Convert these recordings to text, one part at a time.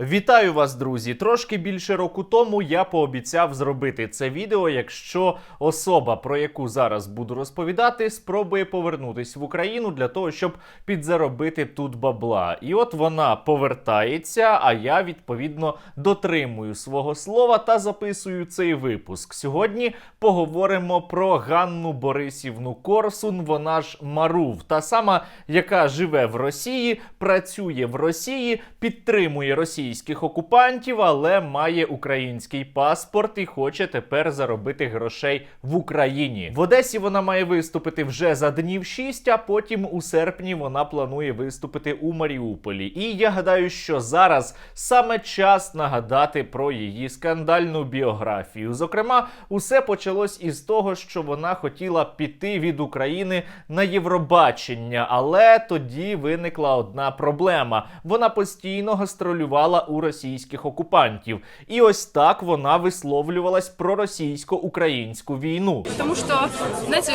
Вітаю вас, друзі! Трошки більше року тому я пообіцяв зробити це відео, якщо особа, про яку зараз буду розповідати, спробує повернутись в Україну для того, щоб підзаробити тут бабла. І от вона повертається, а я відповідно дотримую свого слова та записую цей випуск. Сьогодні поговоримо про Ганну Борисівну Корсун, вона ж Марув, та сама, яка живе в Росії, працює в Росії, підтримує російських окупантів, але має український паспорт і хоче тепер заробити грошей в Україні. В Одесі вона має виступити вже за днів 6, а потім у серпні вона планує виступити у Маріуполі. І я гадаю, що зараз саме час нагадати про її скандальну біографію. Зокрема, усе почалось із того, що вона хотіла піти від України на Євробачення, але тоді виникла одна проблема: вона постійно гастролювала у російських окупантів, і ось так вона висловлювалась про російсько-українську війну. Тому що знаєте,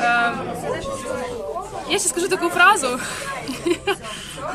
е, я ще скажу таку фразу,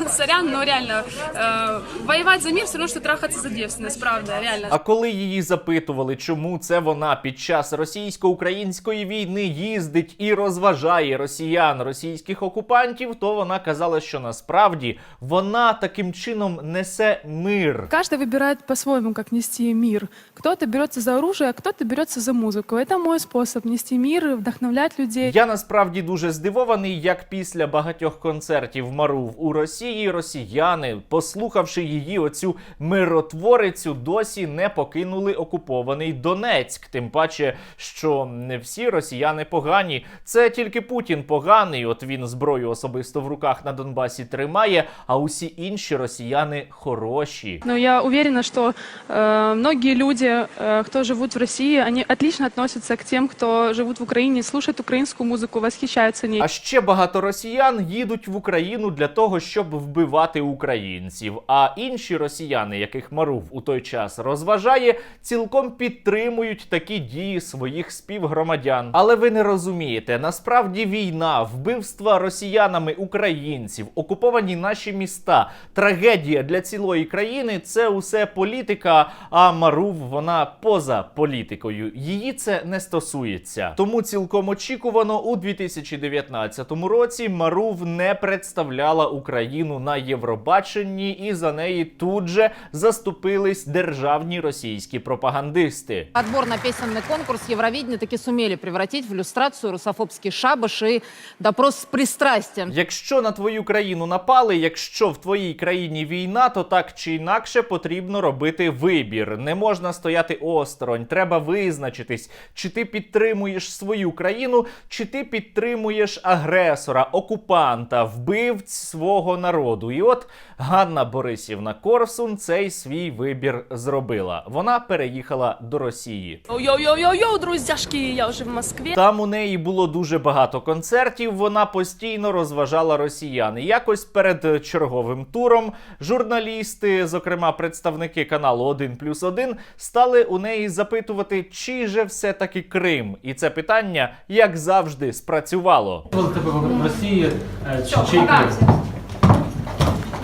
сорян, но реально, э, воевать за мир все равно, что трахаться за девственность, правда, реально. А коли її запитували, чому це вона під час російсько-української війни їздить і розважає росіян, російських окупантів, то вона казала, що насправді вона таким чином несе мир. Каждый выбирает по-своему, как нести мир. Кто-то берется за оружие, а кто-то берется за музыку. Это мой способ нести мир и вдохновлять людей. Я насправді дуже здивований, як після багатьох концертів Марув у Росії росіяни, послухавши її оцю миротворицю, досі не покинули окупований Донецьк. Тим паче, що не всі росіяни погані. Це тільки Путін поганий. От він зброю особисто в руках на Донбасі тримає, а усі інші росіяни хороші. Но я уверена, что э, многие люди, э, кто живут в России, они отлично относятся к тем, кто живут в Украине, слушают украинскую музыку, восхищаются ней. А ще багато росіян їдуть в Україну для того, щоб вбивати українців. А інші росіяни, яких Марув у той час розважає, цілком підтримують такі дії своїх співгромадян. Але ви не розумієте, насправді війна, вбивства росіянами українців, окуповані наші міста, трагедія для цілої країни це усе політика. А Марув вона поза політикою. Її це не стосується. Тому цілком очікувано у 2019 році Марув не представляла Україну на Євробаченні, і за неї тут же заступились державні російські пропагандисти. Отбор на песенный конкурс Евровидения таки сумели превратить в иллюстрацию русофобский шабаш и допрос с пристрастием. Якщо на твою країну напали, якщо в твоїй країні війна, то так чи інакше потрібно робити вибір. Не можна стояти осторонь. Треба визначитись, чи ти підтримуєш свою країну, чи ти підтримуєш агресора, окупанта, вбивць свого народу. І от Ганна Борисівна Корсун цей свій вибір зробила. Вона переїхала до Росії. Йоу-йоу-йоу-йоу, друзьяшки, я уже в Москве. Там у неї було дуже багато концертів. Вона постійно розважала росіян. І Якось перед черговим туром журналісти, зокрема представники каналу 1 плюс 1, стали у неї запитувати, чи же все таки Крим. І це питання, як завжди, спрацювало. Коли тебе в Росії е, чи Крим?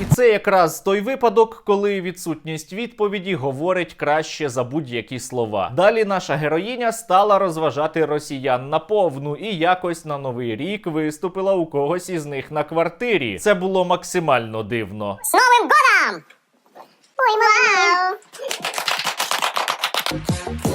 І це якраз той випадок, коли відсутність відповіді говорить краще за будь-які слова. Далі наша героїня стала розважати росіян на повну і якось на новий рік виступила у когось із них на квартирі. Це було максимально дивно. С Новым годом! Ой, вау!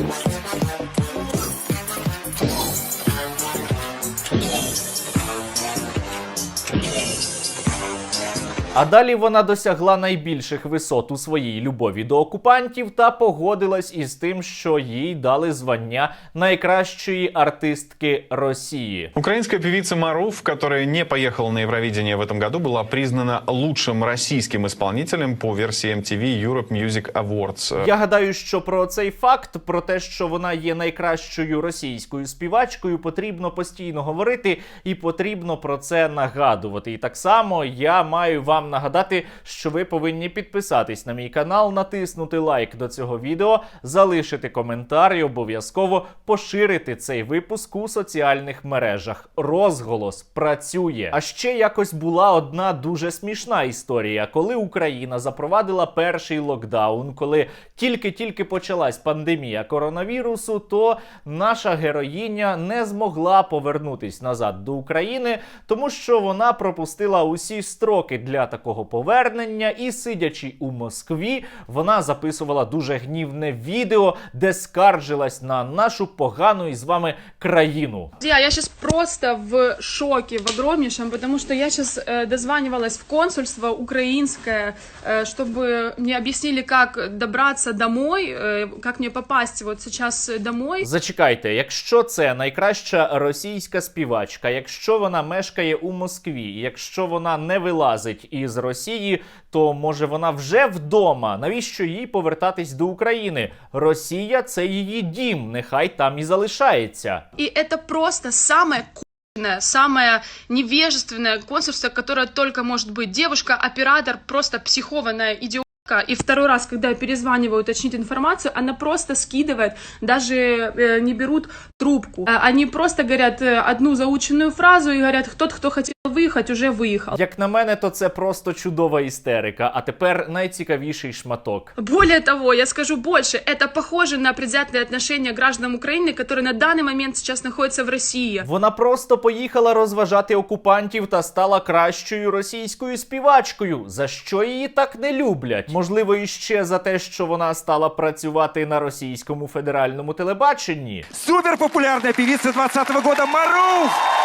А далі вона досягла найбільших висот у своїй любові до окупантів та погодилась із тим, що їй дали звання найкращої артистки Росії. Украинская певица Маруф, которая не поехала на Евровидение в этом году, была признана лучшим российским исполнителем по версии MTV Europe Music Awards. Я гадаю, що про цей факт, про те, що вона є найкращою російською співачкою, потрібно постійно говорити і потрібно про це нагадувати. І так само я маю вам нагадати, що ви повинні підписатись на мій канал, натиснути лайк до цього відео, залишити коментар і обов'язково поширити цей випуск у соціальних мережах. Розголос працює. А ще якось була одна дуже смішна історія, коли Україна запровадила перший локдаун, коли тільки-тільки почалась пандемія коронавірусу, то наша героїня не змогла повернутись назад до України, тому що вона пропустила усі строки для такого повернення, і сидячи у Москві, вона записувала дуже гнівне відео, де скаржилась на нашу погану із вами країну. Друзья, я сейчас просто в шоке, в огромнейшем, потому что я сейчас дозванивалась в консульство украинское, э, чтобы мне объяснили, как добраться домой, э, как мне попасть вот сейчас домой. Зачекайте, якщо це найкраща російська співачка, якщо вона мешкає у Москві, якщо вона не вилазить із Росії, то може вона вже вдома? Навіщо їй повертатись до України? Росія це її дім, нехай там і залишається. И это просто самое куриное, самое невежественное консульство, которое только может быть. Девушка-оператор, просто психованная идиотка. И второй раз, когда я перезваниваю уточнить информацию, она просто скидывает, даже э, не берут трубку. Э, Они просто говорят э, одну заученную фразу и говорят, тот, кто хотел выехать, уже выехал. Як на мене, то це просто чудова істерика. А тепер найцікавіший шматок. Более того, я скажу больше, это похоже на предвзятые отношения граждан Украины, которые на данный момент сейчас находятся в России. Вона просто поїхала розважати окупантів та стала кращою російською співачкою. За що її так не люблять? Можливо, іще за те, що вона стала працювати на російському федеральному телебаченні. Суперпопулярная певица 20 года Маруф!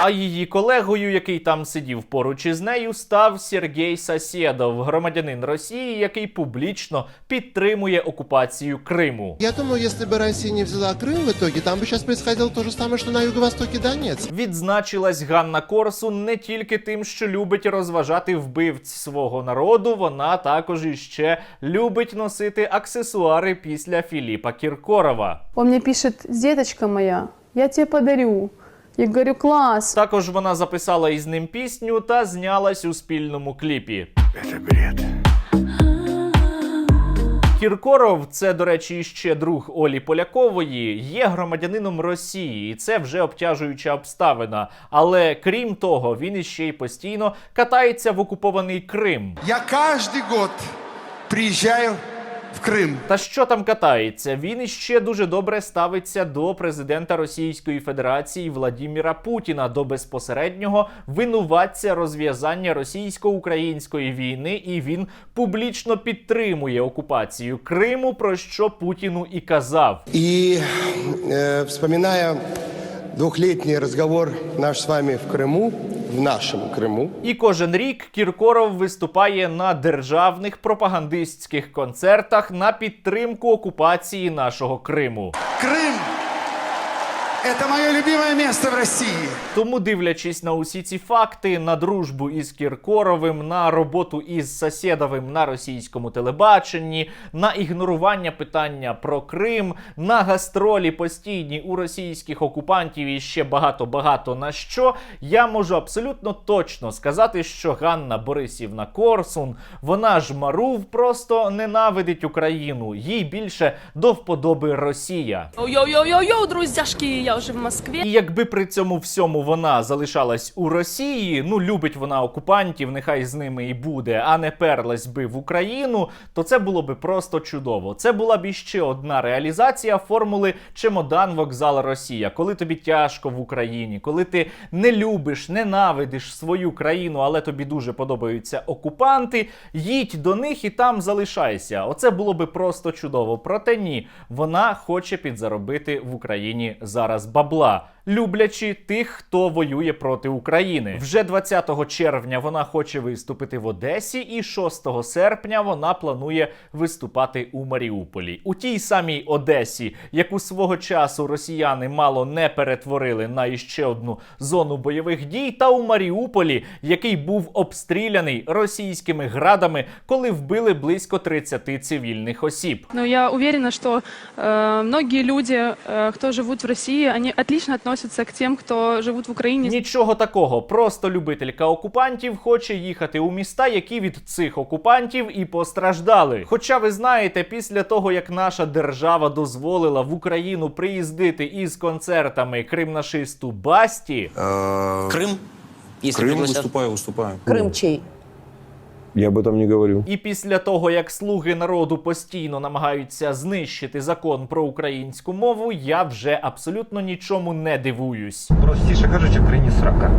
А її колегою, який там сидів поруч із нею, став Сергій Сасєдов, громадянин Росії, який публічно підтримує окупацію Криму. Я думаю, если бы Россия не взяла Крым в итоге, там бы сейчас происходило то же самое, что на юго-востоке Донецк. Відзначилась Ганна Корсун не тільки тим, що любить розважати вбивць свого народу, вона також іще любить носити аксесуари після Філіпа Кіркорова. Он мне пишет, деточка моя, я тебе подарю. Я говорю, класс. Також вона записала із ним пісню та знялась у спільному кліпі. Это бред. Кіркоров, це, до речі, ще друг Олі Полякової, є громадянином Росії, і це вже обтяжуюча обставина. Але крім того, він іще й постійно катається в окупований Крим. Я каждый год приезжаю в Крым. Та що там катається? Він іще дуже добре ставиться до президента Російської Федерації Владіміра Путіна, до безпосереднього винуватця розв'язання російсько-української війни, і він публічно підтримує окупацію Криму, про що Путіну і казав. И э, вспоминая двухлетний разговор наш с вами в Крыму, в нашому Криму. І кожен рік Кіркоров виступає на державних пропагандистських концертах на підтримку окупації нашого Криму. Крым – это мое любимое место в России. Тому, дивлячись на усі ці факти, на дружбу із Кіркоровим, на роботу із Сасєдовим на російському телебаченні, на ігнорування питання про Крим, на гастролі постійні у російських окупантів і ще багато багато на що, я можу абсолютно точно сказати, що Ганна Борисівна Корсун, вона ж Марув, просто ненавидить Україну. Їй більше до вподоби Росія. Йоу-йоу-йоу-йоу, друзьяшки, я уже в Москве. І якби при цьому всьому вона залишалась у Росії, ну любить вона окупантів, нехай з ними і буде, а не перлась би в Україну, то це було би просто чудово. Це була б іще одна реалізація формули чемодан вокзал Росія. Коли тобі тяжко в Україні, коли ти не любиш, ненавидиш свою країну, але тобі дуже подобаються окупанти, їдь до них і там залишайся. Оце було би просто чудово. Проте ні, вона хоче підзаробити в Україні зараз бабла. Люблячи тих, хто воює проти України, вже 20 червня вона хоче виступити в Одесі, і 6 серпня вона планує виступати у Маріуполі. У тій самій Одесі, яку свого часу росіяни мало не перетворили на іще одну зону бойових дій, та у Маріуполі, який був обстріляний російськими градами, коли вбили близько 30 цивільних осіб. Но я уверена, что э, многие люди, э, кто живут в России, они отлично относятся относится к тем, кто живут в Украине. Нічого такого, просто любителька окупантів хоче їхати у міста, які від цих окупантів і постраждали. Хоча ви знаєте, після того як наша держава дозволила в Україну приїздити із концертами кримнашисту Басті, Крым? Если Крым пригласят. выступаю, выступаю. Крым чей? Я об этом не говорю. і після того як слуги народу постійно намагаються знищити закон про українську мову, я вже абсолютно нічому не дивуюсь. Простіше кажучи, в країні срака.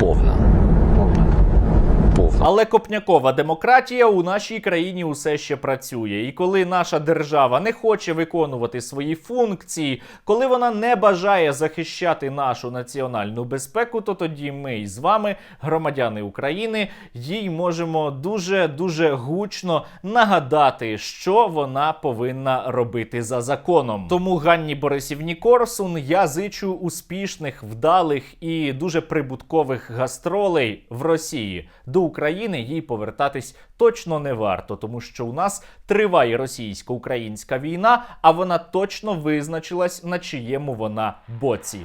Повна. Повно. Але копнякова демократія у нашій країні усе ще працює. І коли наша держава не хоче виконувати свої функції, коли вона не бажає захищати нашу національну безпеку, то тоді ми з вами, громадяни України, їй можемо дуже дуже гучно нагадати, що вона повинна робити за законом. Тому Ганні Борисівні Корсун я зичу успішних, вдалих і дуже прибуткових гастролей в Росії. До України їй повертатись точно не варто, тому що у нас триває російсько-українська війна, а вона точно визначилась на чиєму вона боці.